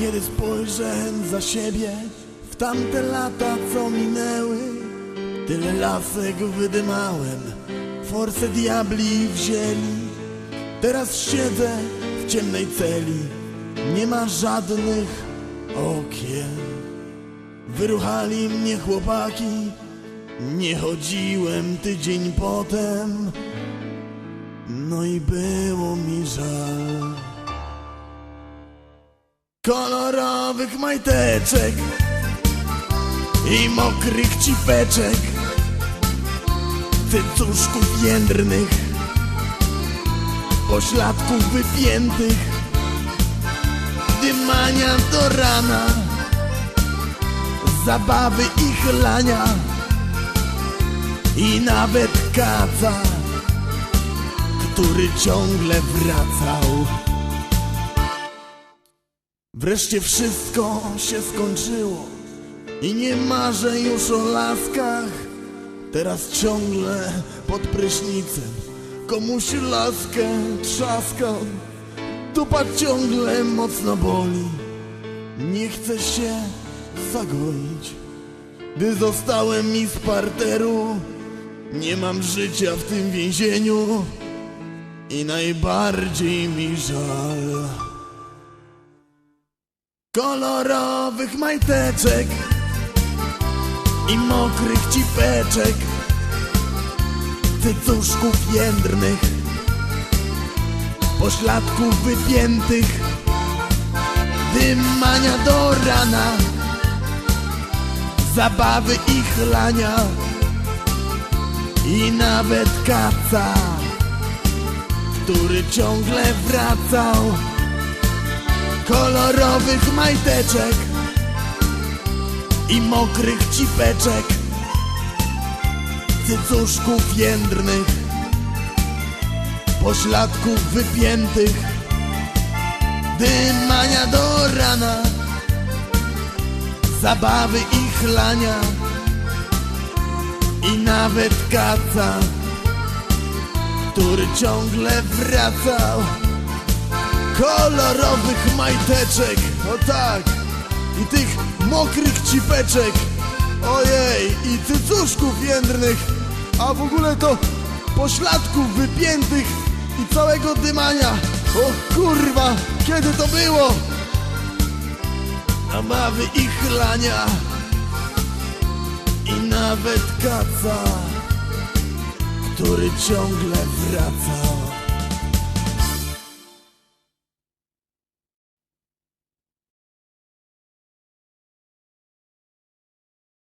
Kiedy spojrzę za siebie w tamte lata, co minęły, tyle lasek wydymałem, force diabli wzięli. Teraz siedzę w ciemnej celi, nie ma żadnych okien. Wyruchali mnie chłopaki, nie chodziłem tydzień potem, no i było mi żal kolorowych majteczek i mokrych cipeczek, cycuszków jędrnych, pośladków wypiętych, dymania do rana, zabawy i chlania i nawet kaca, który ciągle wracał. Wreszcie wszystko się skończyło i nie marzę już o laskach. Teraz ciągle pod prysznicem komuś laskę trzaskam. Dupa ciągle mocno boli, nie chcę się zagoić. Gdy zostałem mi z parteru, nie mam życia w tym więzieniu i najbardziej mi żal kolorowych majteczek i mokrych cipeczek, cycuszków jędrnych, pośladków wypiętych, dymania do rana, zabawy i chlania i nawet kaca, który ciągle wracał kolorowych majteczek i mokrych cipeczek, cycuszków jędrnych, pośladków wypiętych, dymania do rana, zabawy i chlania i nawet kaca, który ciągle wracał kolorowych majteczek, o tak, i tych mokrych cipeczek, ojej, i cycuszków jędrnych, a w ogóle to pośladków wypiętych i całego dymania. O kurwa, kiedy to było? Zabawy i chlania i nawet kaca, który ciągle wraca.